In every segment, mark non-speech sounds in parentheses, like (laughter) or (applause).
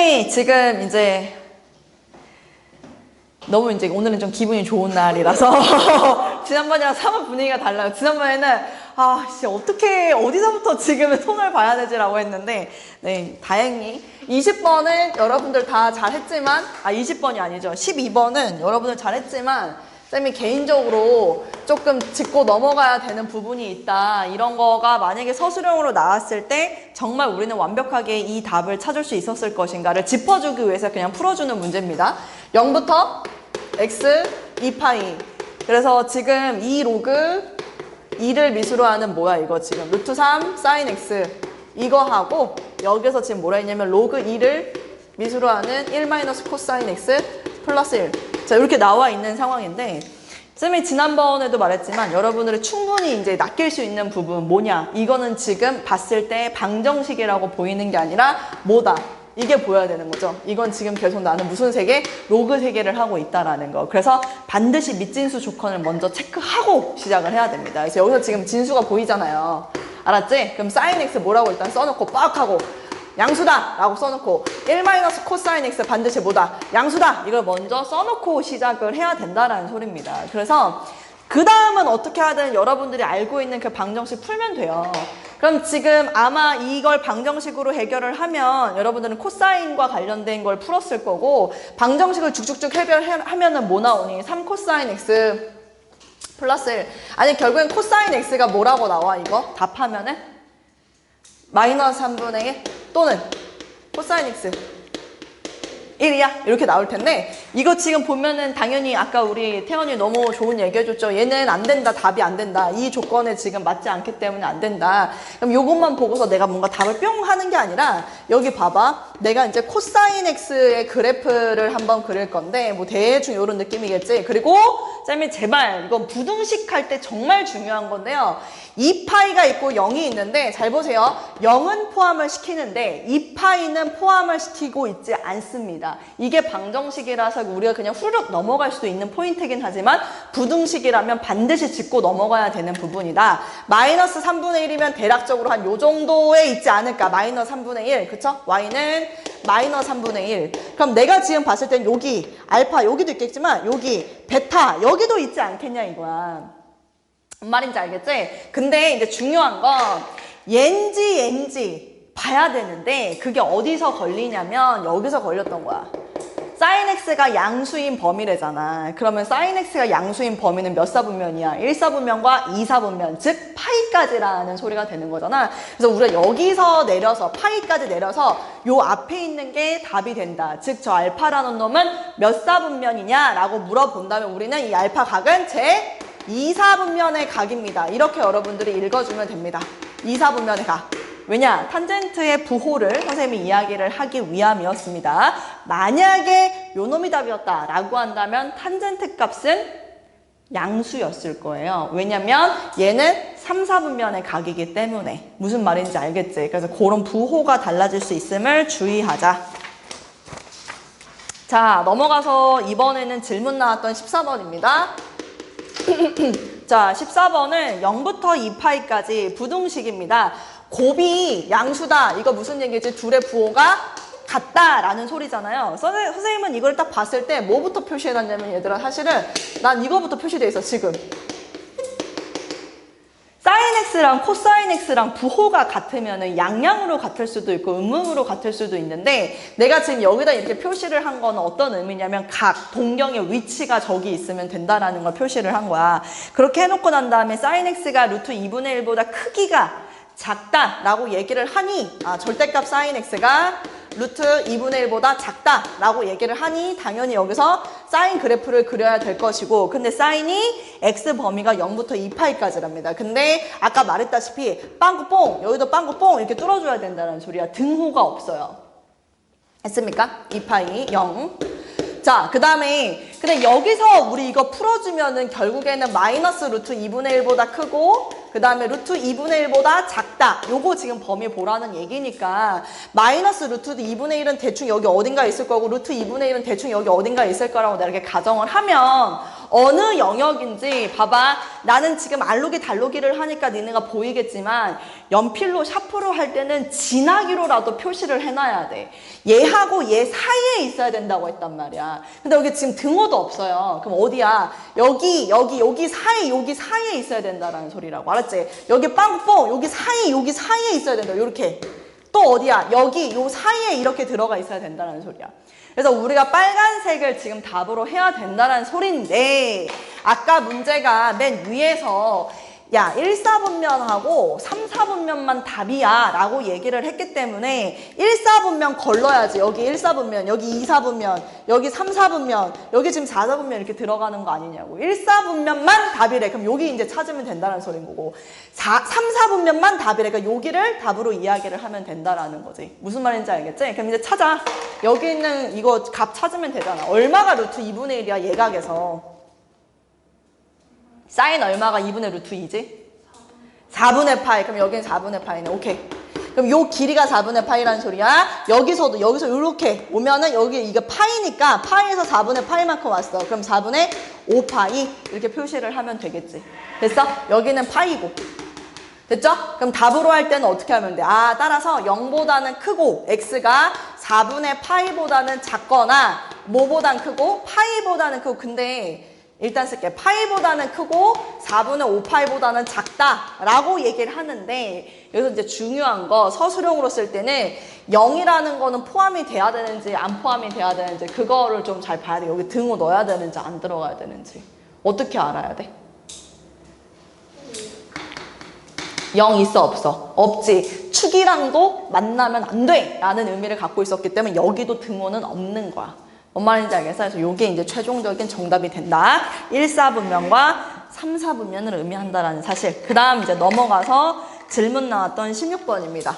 쌤이 지금 이제 너무 이제 오늘은 좀 기분이 좋은 날이라서 (laughs) 지난번이랑 사뭇 분위기가 달라요. 지난번에는 아, 씨, 어떻게, 어디서부터 지금은 손을 봐야 되지라고 했는데, 네, 다행히 20번은 여러분들 다 잘했지만, 아, 20번이 아니죠. 12번은 여러분들 잘했지만, 쌤이 개인적으로 조금 짚고 넘어가야 되는 부분이 있다. 이런 거가 만약에 서술형으로 나왔을 때 정말 우리는 완벽하게 이 답을 찾을 수 있었을 것인가를 짚어주기 위해서 그냥 풀어주는 문제입니다. 0부터 x 2파이. 그래서 지금 이 로그 2를 미수로 하는 뭐야 이거 지금 루트 3 사인 x 이거 하고 여기서 지금 뭐라 했냐면 로그 2를 미수로 하는 1 마이너스 코사인 x 플러스 1. 자, 이렇게 나와 있는 상황인데 쌤이 지난번에도 말했지만 여러분들이 충분히 이제 낚일 수 있는 부분 뭐냐? 이거는 지금 봤을 때 방정식이라고 보이는 게 아니라 뭐다? 이게 보여야 되는 거죠. 이건 지금 계속 나는 무슨 세계? 로그 세계를 하고 있다라는 거. 그래서 반드시 밑진수 조건을 먼저 체크하고 시작을 해야 됩니다. 그래서 여기서 지금 진수가 보이잖아요. 알았지? 그럼 사인 x 뭐라고 일단 써놓고 빡 하고 양수다! 라고 써놓고 1 마이너스 코사인 x 반드시 뭐다? 양수다! 이걸 먼저 써놓고 시작을 해야 된다라는 소리입니다. 그래서 그 다음은 어떻게 하든 여러분들이 알고 있는 그 방정식 풀면 돼요. 그럼 지금 아마 이걸 방정식으로 해결을 하면 여러분들은 코사인과 관련된 걸 풀었을 거고 방정식을 쭉쭉쭉 해결하면은 뭐 나오니? 3 코사인 x 플러스 1. 아니 결국엔 코사인 x가 뭐라고 나와 이거? 답하면은 마이너스 3분의 1 또는 코사인 x 1이야? 이렇게 나올 텐데 이거 지금 보면은 당연히 아까 우리 태연이 너무 좋은 얘기 해줬죠. 얘는 안 된다 답이 안 된다. 이 조건에 지금 맞지 않기 때문에 안 된다. 그럼 요것만 보고서 내가 뭔가 답을 뿅 하는 게 아니라 여기 봐봐. 내가 이제 코사인 x의 그래프를 한번 그릴 건데 뭐 대충 이런 느낌이겠지? 그리고 쌤이 제발 이건 부등식 할 때 정말 중요한 건데요. 2파이가 있고 0이 있는데 잘 보세요. 0은 포함을 시키는데 2파이는 포함을 시키고 있지 않습니다 이게 방정식이라서 우리가 그냥 후루룩 넘어갈 수도 있는 포인트긴 하지만 부등식이라면 반드시 짚고 넘어가야 되는 부분이다. 마이너스 3분의 1이면 대략적으로 한 요 정도에 있지 않을까? 마이너스 3분의 1 그쵸? y는 마이너스 3분의 1 그럼 내가 지금 봤을 땐 여기 알파 여기도 있겠지만 여기 베타 여기도 있지 않겠냐 이거야. 뭔 말인지 알겠지? 근데 이제 중요한 건 옌지 옌지 봐야 되는데 그게 어디서 걸리냐면 여기서 걸렸던 거야. 사인 x가 양수인 범위래잖아. 그러면 사인 x가 양수인 범위는 몇 사분면이야? 1사분면과 2사분면, 즉 파이까지라는 소리가 되는 거잖아. 그래서 우리가 여기서 내려서 파이까지 내려서 요 앞에 있는 게 답이 된다. 즉 저 알파라는 놈은 몇 사분면이냐라고 물어본다면 우리는 이 알파 각은 제 2사분면의 각입니다. 이렇게 여러분들이 읽어주면 됩니다. 2사분면의 각. 왜냐? 탄젠트의 부호를 선생님이 이야기를 하기 위함이었습니다. 만약에 요 놈이 답이었다라고 한다면 탄젠트 값은 양수였을 거예요. 왜냐면 얘는 3, 4분면의 각이기 때문에 무슨 말인지 알겠지? 그래서 그런 부호가 달라질 수 있음을 주의하자. 자, 넘어가서 이번에는 질문 나왔던 14번입니다. (clears throat) 자, 14번은 0부터 2파이까지 부등식입니다. 곱이 양수다. 이거 무슨 얘기지? 둘의 부호가 같다라는 소리잖아요. 선생- 선생님은 이걸 딱 봤을 때 뭐부터 표시해놨냐면 얘들아 사실은 난 이거부터 표시돼 있어 지금. 사인 x랑 코사인 x랑 부호가 같으면은 양양으로 같을 수도 있고 음음으로 같을 수도 있는데 내가 지금 여기다 이렇게 표시를 한 거는 어떤 의미냐면 각 동경의 위치가 저기 있으면 된다라는 걸 표시를 한 거야. 그렇게 해놓고 난 다음에 사인 x가 루트 2분의 1보다 크기가 작다라고 얘기를 하니 아, 절대값 사인 x가 루트 2분의 1보다 작다라고 얘기를 하니 당연히 여기서 사인 그래프를 그려야 될 것이고 근데 사인이 x 범위가 0부터 2파이까지랍니다. 근데 아까 말했다시피 빵꾸뽕 여기도 빵꾸뽕 이렇게 뚫어줘야 된다는 소리야. 등호가 없어요. 했습니까? 2파이 0. 자, 그 다음에, 근데 여기서 우리 이거 풀어주면은 결국에는 마이너스 루트 2분의 1보다 크고, 그 다음에 루트 2분의 1보다 작다. 요거 지금 범위 보라는 얘기니까, 마이너스 루트 2분의 1은 대충 여기 어딘가 있을 거고, 루트 2분의 1은 대충 여기 어딘가 있을 거라고 내가 이렇게 가정을 하면, 어느 영역인지 봐봐. 나는 지금 알로기 달로기를 하니까 니네가 보이겠지만 연필로 샤프로 할 때는 진하기로라도 표시를 해놔야 돼. 얘하고 얘 사이에 있어야 된다고 했단 말이야. 근데 여기 지금 등호도 없어요. 그럼 어디야? 여기, 여기, 여기 사이, 여기 사이에 있어야 된다라는 소리라고. 알았지? 여기 빵뽕, 여기 사이, 여기 사이에 있어야 된다. 이렇게. 또 어디야? 여기, 요 사이에 이렇게 들어가 있어야 된다는 소리야. 그래서 우리가 빨간색을 지금 답으로 해야 된다는 소리인데, 아까 문제가 맨 위에서 야, 1, 4분면하고 3, 4분면만 답이야 라고 얘기를 했기 때문에 1, 4분면 걸러야지. 여기 1, 4분면, 여기 2, 4분면, 여기 3, 4분면, 여기 지금 4, 4분면 이렇게 들어가는 거 아니냐고. 1, 4분면만 답이래. 그럼 여기 이제 찾으면 된다는 소린 거고. 4, 3, 4분면만 답이래. 그러니까 여기를 답으로 이야기를 하면 된다라는 거지. 무슨 말인지 알겠지? 그럼 이제 찾아. 여기 있는 이거 값 찾으면 되잖아. 얼마가 루트 2분의 1이야, 예각에서. 사인 얼마가 2분의 루트 2지? 4분의 파이. 그럼 여기는 4분의 파이네. 오케이. 그럼 요 길이가 4분의 파이라는 소리야. 여기서도 여기서 이렇게 오면은 여기 이게 파이니까 파이에서 4분의 파이만큼 왔어. 그럼 4분의 5파이 이렇게 표시를 하면 되겠지. 됐어? 여기는 파이고. 됐죠? 그럼 답으로 할 때는 어떻게 하면 돼? 아, 따라서 0보다는 크고 x가 4분의 파이보다는 작거나 뭐보단 크고 파이보다는 크고 근데 일단 쓸게. 파이보다는 크고 4분의 5파이보다는 작다라고 얘기를 하는데 여기서 이제 중요한 거 서술형으로 쓸 때는 0이라는 거는 포함이 돼야 되는지 안 포함이 돼야 되는지 그거를 좀 잘 봐야 돼. 여기 등호 넣어야 되는지 안 들어가야 되는지 어떻게 알아야 돼? 0 있어 없어? 없지. 축이랑도 만나면 안 돼! 라는 의미를 갖고 있었기 때문에 여기도 등호는 없는 거야. 뭔 말인지 알겠어? 그래서 이게 이제 최종적인 정답이 된다. 1, 4분면과 3, 4분면을 의미한다라는 사실. 그 다음 이제 넘어가서 질문 나왔던 16번입니다.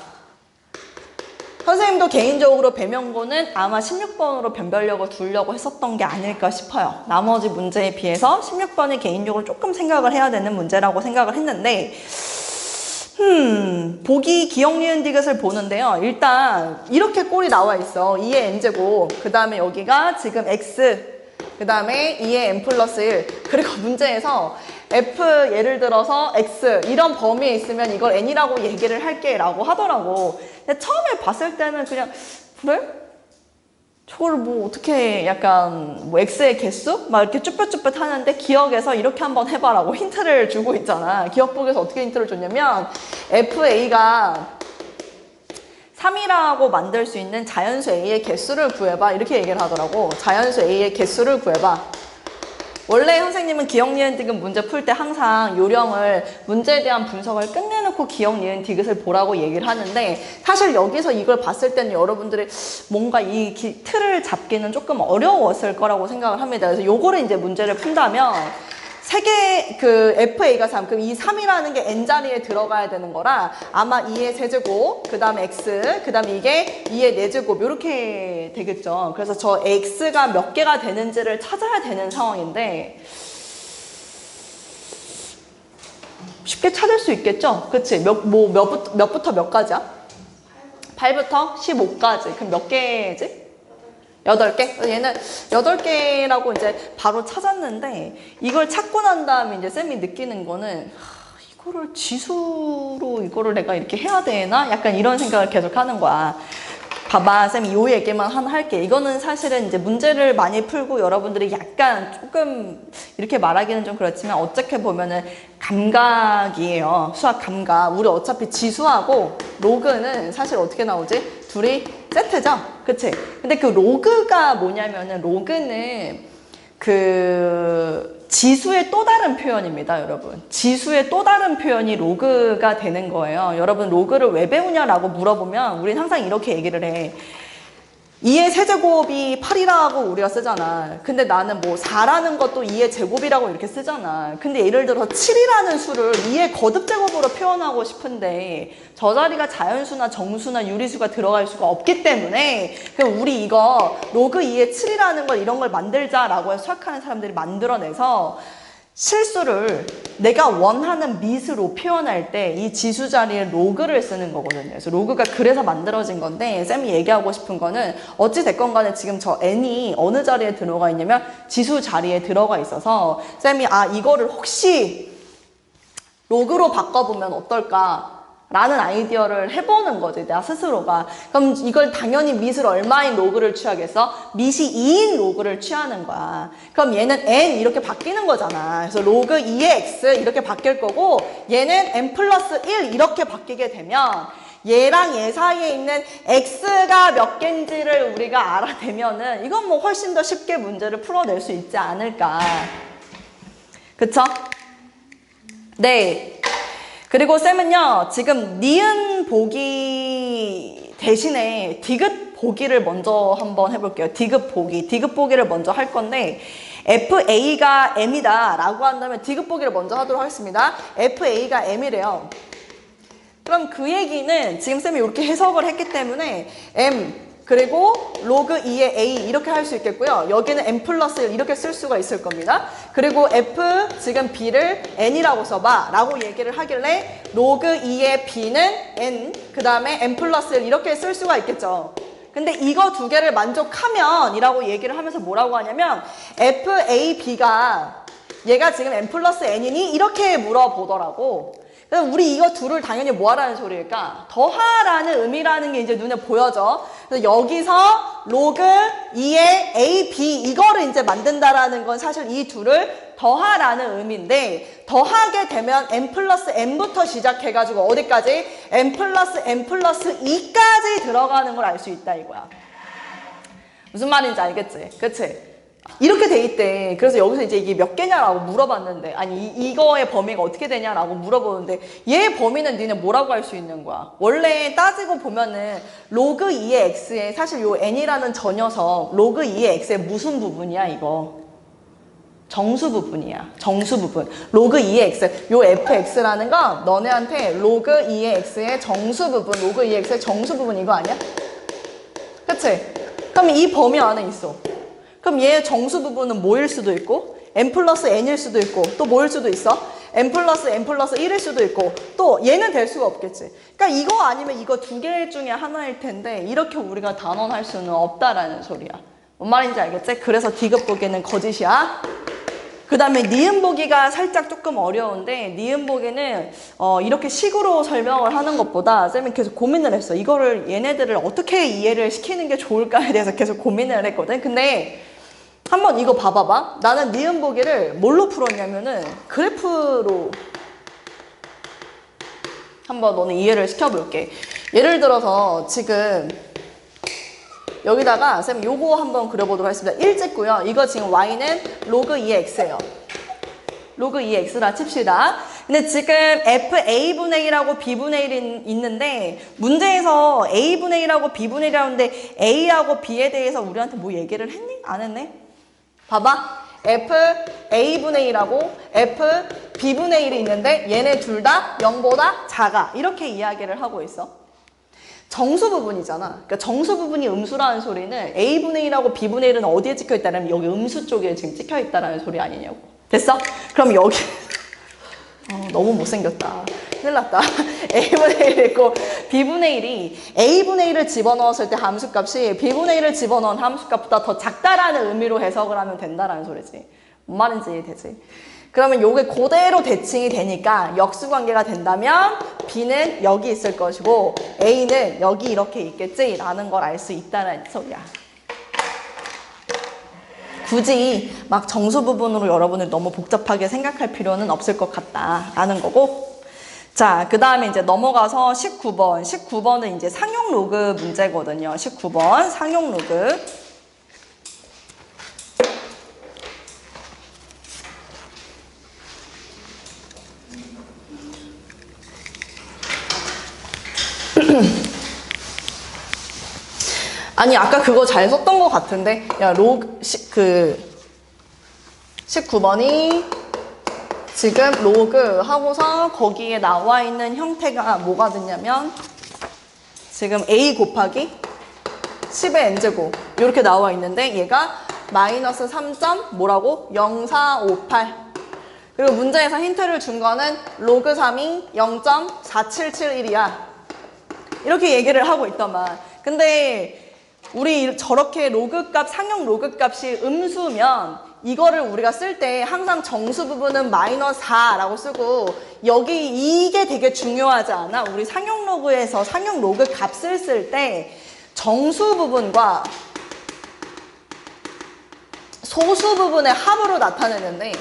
선생님도 개인적으로 배명고는 아마 16번으로 변별력을 두려고 했었던 게 아닐까 싶어요. 나머지 문제에 비해서 16번이 개인적으로 조금 생각을 해야 되는 문제라고 생각을 했는데 음, 보기 기억 니은 디귿을 보는데요. 일단 이렇게 꼴이 나와 있어. 2의 n제곱, 그 다음에 여기가 지금 x, 그 다음에 2의 n 플러스 1. 그리고 문제에서 f 예를 들어서 x 이런 범위에 있으면 이걸 n이라고 얘기를 할게 라고 하더라고. 근데 처음에 봤을 때는 그냥 그래? 저걸 뭐 어떻게 약간 뭐 x의 개수? 막 이렇게 쭈뼛쭈뼛 하는데 기억에서 이렇게 한번 해봐라고 힌트를 주고 있잖아. 기억북에서 어떻게 힌트를 줬냐면 FA가 3이라고 만들 수 있는 자연수 A의 개수를 구해봐. 이렇게 얘기를 하더라고. 자연수 A의 개수를 구해봐. 원래 선생님은 기억 니은 디귿 문제 풀 때 항상 요령을 문제에 대한 분석을 끝내놓고 기억 니은 디귿을 보라고 얘기를 하는데 사실 여기서 이걸 봤을 때는 여러분들이 뭔가 이 기- 틀을 잡기는 조금 어려웠을 거라고 생각을 합니다. 그래서 요거를 이제 문제를 푼다면 세개 그 FA가 3, 그럼 이 3이라는 게 n자리에 들어가야 되는 거라 아마 2의 세제곱, 그 다음에 x, 그 다음에 이게 2의 4제곱 이렇게 되겠죠. 그래서 저 x가 몇 개가 되는지를 찾아야 되는 상황인데 쉽게 찾을 수 있겠죠? 그치? 몇, 뭐, 몇부터, 몇부터 몇까지야? 8부터 15까지. 그럼 몇 개지? 여덟 개? 얘는 여덟 개라고 이제 바로 찾았는데 이걸 찾고 난 다음에 이제 쌤이 느끼는 거는 하, 이거를 지수로 이거를 내가 이렇게 해야 되나? 약간 이런 생각을 계속 하는 거야. 봐봐, 쌤이 요 얘기만 하나 할게. 이거는 사실은 이제 문제를 많이 풀고 여러분들이 약간 조금 이렇게 말하기는 좀 그렇지만 어떻게 보면은 감각이에요. 수학 감각. 우리 어차피 지수하고 로그는 사실 어떻게 나오지? 둘이 세트죠? 그치? 근데 그 로그가 뭐냐면은 로그는 그 지수의 또 다른 표현입니다, 여러분. 지수의 또 다른 표현이 로그가 되는 거예요. 여러분, 로그를 왜 배우냐라고 물어보면 우린 항상 이렇게 얘기를 해. 2의 세제곱이 8이라고 우리가 쓰잖아. 근데 나는 뭐 4라는 것도 2의 제곱이라고 이렇게 쓰잖아. 근데 예를 들어 7이라는 수를 2의 거듭제곱으로 표현하고 싶은데 저 자리가 자연수나 정수나 유리수가 들어갈 수가 없기 때문에 그럼 우리 이거 로그 2의 7이라는 걸 이런 걸 만들자라고 해서 수학하는 사람들이 만들어내서 실수를 내가 원하는 밑으로 표현할 때 이 지수 자리에 로그를 쓰는 거거든요. 그래서 로그가 그래서 만들어진 건데 쌤이 얘기하고 싶은 거는 어찌 됐건 간에 지금 저 n이 어느 자리에 들어가 있냐면 지수 자리에 들어가 있어서 쌤이 아 이거를 혹시 로그로 바꿔보면 어떨까? 라는 아이디어를 해보는 거지, 나 스스로가. 그럼 이걸 당연히 밑을 얼마인 로그를 취하겠어? 밑이 2인 로그를 취하는 거야. 그럼 얘는 n 이렇게 바뀌는 거잖아. 그래서 로그 2의 x 이렇게 바뀔 거고, 얘는 n 플러스 1 이렇게 바뀌게 되면, 얘랑 얘 사이에 있는 x가 몇 개인지를 우리가 알아내면은, 이건 뭐 훨씬 더 쉽게 문제를 풀어낼 수 있지 않을까. 그쵸? 네. 그리고 쌤은요, 지금 니은 보기 대신에 디귿 보기를 먼저 한번 해볼게요. 디귿 보기. 디귿 보기를 먼저 할 건데, FA가 M이다 라고 한다면 디귿 보기를 먼저 하도록 하겠습니다. FA가 M이래요. 그럼 그 얘기는 지금 쌤이 이렇게 해석을 했기 때문에 M 그리고 로그 2의 A 이렇게 할 수 있겠고요. 여기는 M 플러스 1 이렇게 쓸 수가 있을 겁니다. 그리고 F 지금 B를 N이라고 써봐 라고 얘기를 하길래 로그 2의 B는 N 그 다음에 M 플러스 1 이렇게 쓸 수가 있겠죠. 근데 이거 두 개를 만족하면 이라고 얘기를 하면서 뭐라고 하냐면 F, A, B가 얘가 지금 N 플러스 N이니 이렇게 물어보더라고. 우리 이거 둘을 당연히 뭐 하라는 소리일까? 더하라는 의미라는 게 이제 눈에 보여져. 그래서 여기서 로그 2의 A, B 이거를 이제 만든다라는 건 사실 이 둘을 더하라는 의미인데 더하게 되면 n 플러스 n부터 시작해가지고 어디까지? n 플러스 n 플러스 2까지 들어가는 걸 알 수 있다 이거야. 무슨 말인지 알겠지? 그치? 이렇게 돼 있대. 그래서 여기서 이제 이게 몇 개냐라고 물어봤는데, 아니, 이, 이거의 범위가 어떻게 되냐라고 물어보는데, 얘 범위는 니네 뭐라고 할 수 있는 거야? 원래 따지고 보면은, 로그 2의 x에, 사실 요 n이라는 저 녀석, 로그 2의 x의 무슨 부분이야, 이거? 정수 부분이야. 정수 부분. 로그 2의 x. 요 fx라는 건 너네한테 로그 2의 x의 정수 부분, 로그 2의 x의 정수 부분 이거 아니야? 그치? 그럼 이 범위 안에 있어. 그럼 얘의 정수 부분은 뭐일 수도 있고 n 플러스 n일 수도 있고 또 뭐일 수도 있어? n 플러스 n 플러스 1일 수도 있고 또 얘는 될 수가 없겠지. 그러니까 이거 아니면 이거 두 개 중에 하나일 텐데 이렇게 우리가 단언할 수는 없다라는 소리야. 뭔 말인지 알겠지? 그래서 디귿 보기는 거짓이야. 그 다음에 니은 보기가 살짝 조금 어려운데 니은 보기는 어, 이렇게 식으로 설명을 하는 것보다 쌤이 계속 고민을 했어. 이거를 얘네들을 어떻게 이해를 시키는 게 좋을까에 대해서 계속 고민을 했거든. 근데 한번 이거 봐봐봐. 나는 니은 보기를 뭘로 풀었냐면은 그래프로 한번 너는 이해를 시켜볼게. 예를 들어서 지금 여기다가 쌤 요거 한번 그려보도록 하겠습니다. 일찍고요. 이거 지금 y는 로그 2x예요. 로그 2x라 칩시다. 근데 지금 fa분의 1하고 b분의 1이 있는데 문제에서 a분의 1하고 b분의 1이라는데 a하고 b에 대해서 우리한테 뭐 얘기를 했니? 안 했네? 봐봐. f a분의 1하고 f b분의 1이 있는데 얘네 둘 다 0보다 작아. 이렇게 이야기를 하고 있어. 정수 부분이잖아. 그러니까 정수 부분이 음수라는 소리는 a분의 1하고 b분의 1은 어디에 찍혀 있다면 여기 음수 쪽에 지금 찍혀 있다라는 소리 아니냐고. 됐어? 그럼 여기 (laughs) 어, 너무 못생겼다. 큰일 났다. (laughs) a분의 1 있고 b분의 1이 a분의 1을 집어넣었을 때 함수값이 b분의 1을 집어넣은 함수값보다 더 작다라는 의미로 해석을 하면 된다라는 소리지. 뭔 말인지 이해되지? 그러면 요게 그대로 대칭이 되니까 역수관계가 된다면 B는 여기 있을 것이고 A는 여기 이렇게 있겠지 라는 걸 알 수 있다는 소리야. 굳이 막 정수 부분으로 여러분을 너무 복잡하게 생각할 필요는 없을 것 같다라는 거고 자, 그 다음에 이제 넘어가서 19번. 19번은 이제 상용 로그 문제거든요. 19번 상용 로그. (clears throat) 아니 아까 그거 잘 썼던 것 같은데 야 로그 시, 그 19번이 지금 로그 하고서 거기에 나와 있는 형태가 뭐가 됐냐면 지금 a 곱하기 10의 n제곱 이렇게 나와 있는데 얘가 마이너스 3점 뭐라고? 0458 그리고 문제에서 힌트를 준 거는 로그 3이 0.4771이야. 이렇게 얘기를 하고 있더만. 근데 우리 저렇게 로그 값, 상용 로그 값이 음수면 이거를 우리가 쓸 때 항상 정수 부분은 마이너스 4라고 쓰고 여기 이게 되게 중요하지 않아? 우리 상용 로그에서 상용 로그 값을 쓸 때 정수 부분과 소수 부분의 합으로 나타내는데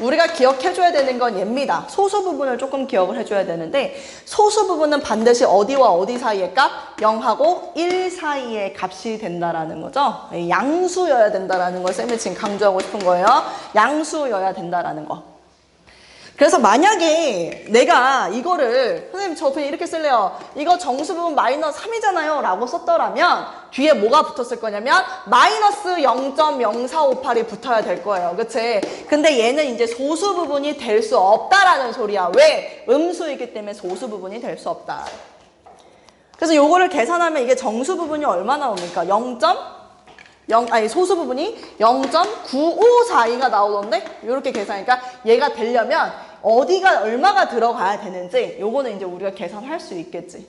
우리가 기억해줘야 되는 건 얘입니다. 소수 부분을 조금 기억을 해줘야 되는데 소수 부분은 반드시 어디와 어디 사이의 값? 0하고 1 사이의 값이 된다라는 거죠. 양수여야 된다라는 걸 쌤이 지금 강조하고 싶은 거예요. 양수여야 된다라는 거. 그래서 만약에 내가 이거를 선생님 저 그냥 이렇게 쓸래요. 이거 정수 부분 마이너스 3이잖아요. 라고 썼더라면 뒤에 뭐가 붙었을 거냐면 마이너스 0.0458이 붙어야 될 거예요. 그치? 근데 얘는 이제 소수 부분이 될 수 없다라는 소리야. 왜? 음수이기 때문에 소수 부분이 될 수 없다. 그래서 요거를 계산하면 이게 정수 부분이 얼마 나 옵니까? 0. 0, 아니 소수 부분이 0.9542가 나오던데 이렇게 계산하니까 얘가 되려면 어디가 얼마가 들어가야 되는지 요거는 이제 우리가 계산할 수 있겠지.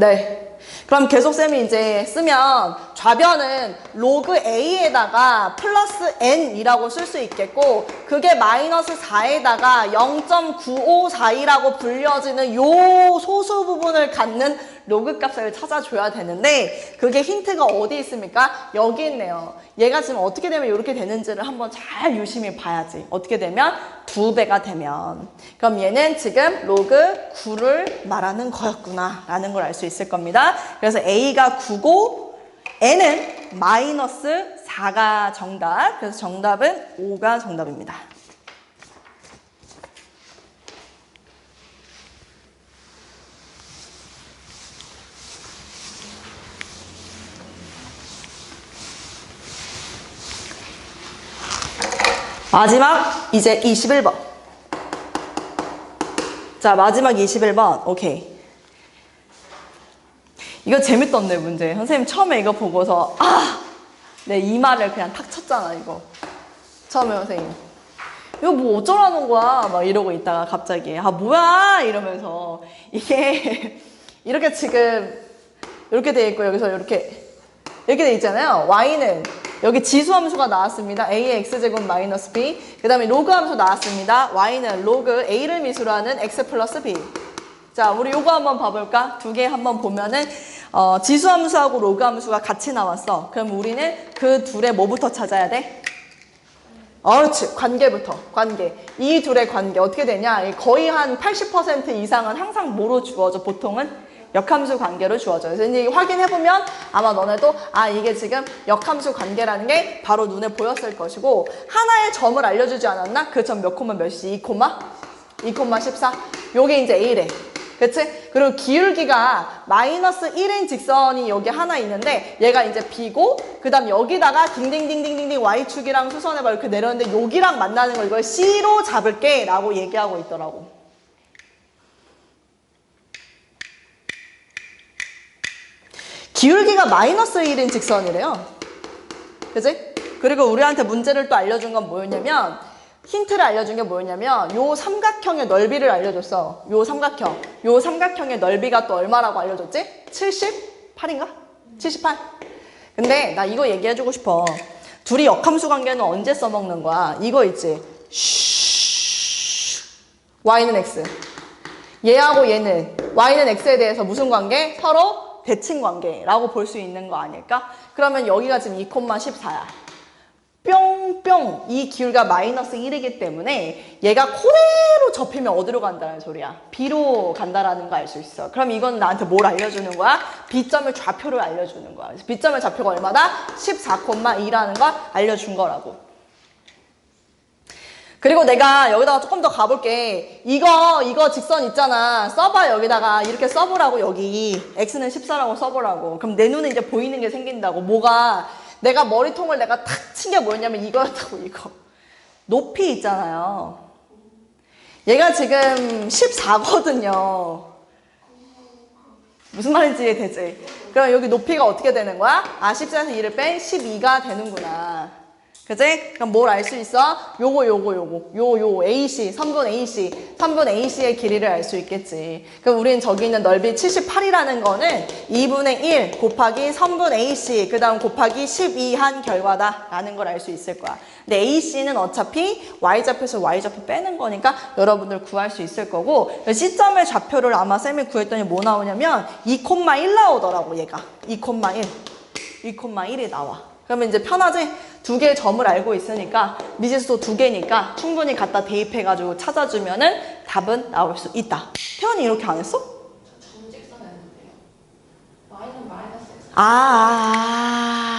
네. 그럼 계속 쌤이 이제 쓰면 좌변은 로그 a에다가 플러스 n이라고 쓸 수 있겠고 그게 마이너스 4에다가 0.9542라고 불려지는 요 소수 부분을 갖는 로그 값을 찾아줘야 되는데 그게 힌트가 어디 있습니까? 여기 있네요. 얘가 지금 어떻게 되면 이렇게 되는지를 한번 잘 유심히 봐야지. 어떻게 되면 두 배가 되면 그럼 얘는 지금 로그 9를 말하는 거였구나 라는 걸 알 수 있을 겁니다. 그래서 A가 9고 N은 마이너스 4가 정답. 그래서 정답은 5가 정답입니다. 마지막 이제 21번. 자, 마지막 21번. 오케이. 이거 재밌던데, 문제. 선생님 처음에 이거 보고서, 아! 내 이마를 그냥 탁 쳤잖아, 이거. 처음에 선생님. 이거 뭐 어쩌라는 거야? 막 이러고 있다가 갑자기, 아, 뭐야! 이러면서. 이게, (laughs) 이렇게 지금, 이렇게 돼 있고, 여기서 이렇게, 이렇게 돼 있잖아요. y는 여기 지수 함수가 나왔습니다. a의 x제곱 마이너스 b. 그 다음에 로그 함수 나왔습니다. y는 로그 a를 미수로 하는 x 플러스 b. 자, 우리 요거 한번 봐볼까? 두 개 한번 보면은 어, 지수 함수하고 로그 함수가 같이 나왔어. 그럼 우리는 그 둘의 뭐부터 찾아야 돼? 옳지. 관계부터. 관계. 이 둘의 관계 어떻게 되냐? 거의 한 80% 이상은 항상 뭐로 주어져? 보통은 역함수 관계로 주어져요. 그래서 이제 확인해보면 아마 너네도 아 이게 지금 역함수 관계라는 게 바로 눈에 보였을 것이고 하나의 점을 알려주지 않았나? 그 점 몇 코마 몇이? 2 코마? 2 코마 14? 요게 이제 A래. 그치? 그리고 기울기가 마이너스 1인 직선이 여기 하나 있는데 얘가 이제 B고 그 다음 여기다가 딩딩딩딩딩딩 Y축이랑 수선해봐 이렇게 내렸는데 여기랑 만나는 걸 이걸 C로 잡을게 라고 얘기하고 있더라고. 기울기가 마이너스 1인 직선이래요. 그지? 그리고 우리한테 문제를 또 알려준 건 뭐였냐면 힌트를 알려준 게 뭐였냐면 요 삼각형의 넓이를 알려줬어. 요 삼각형. 요 삼각형의 넓이가 또 얼마라고 알려줬지? 78인가? 78. 근데 나 이거 얘기해주고 싶어. 둘이 역함수 관계는 언제 써먹는 거야? 이거 있지? 슈 y는 x. 얘하고 얘는 y는 x에 대해서 무슨 관계? 서로 대칭 관계라고 볼 수 있는 거 아닐까? 그러면 여기가 지금 2,14야. 뿅뿅 이 기울기가 마이너스 1이기 때문에 얘가 그대로 접히면 어디로 간다는 소리야? B로 간다라는 거 알 수 있어. 그럼 이건 나한테 뭘 알려주는 거야? B점의 좌표를 알려주는 거야. B점의 좌표가 얼마다? 14,2라는 걸 알려준 거라고. 그리고 내가 여기다가 조금 더 가볼게. 이거, 이거 직선 있잖아. 써봐, 여기다가. 이렇게 써보라고, 여기. x는 14라고 써보라고. 그럼 내 눈에 이제 보이는 게 생긴다고. 뭐가, 내가 머리통을 내가 탁 친 게 뭐였냐면 이거였다고, 이거. 높이 있잖아요. 얘가 지금 14거든요. 무슨 말인지 이해되지? 그럼 여기 높이가 어떻게 되는 거야? 아, 14에서 2를 뺀 12가 되는구나. 그지? 그럼 뭘 알 수 있어? 요거 요거 요거 요 요 AC 3분 AC 3분 AC의 길이를 알 수 있겠지 그럼 우린 저기 있는 넓이 78이라는 거는 2분의 1 곱하기 3분 AC 그 다음 곱하기 12 한 결과다 라는 걸 알 수 있을 거야 근데 AC는 어차피 Y좌표에서 Y좌표 빼는 거니까 여러분들 구할 수 있을 거고 시점의 좌표를 아마 쌤이 구했더니 뭐 나오냐면 2,1 나오더라고 얘가 2,1 2,1이 나와. 그러면 이제 편하지? 두 개의 점을 알고 있으니까 미지수도 두 개니까 충분히 갖다 대입해가지고 찾아주면 은 답은 나올 수 있다. 태연이 이렇게 안 했어? 정직선 했는데요. y는 마이너스 x 아,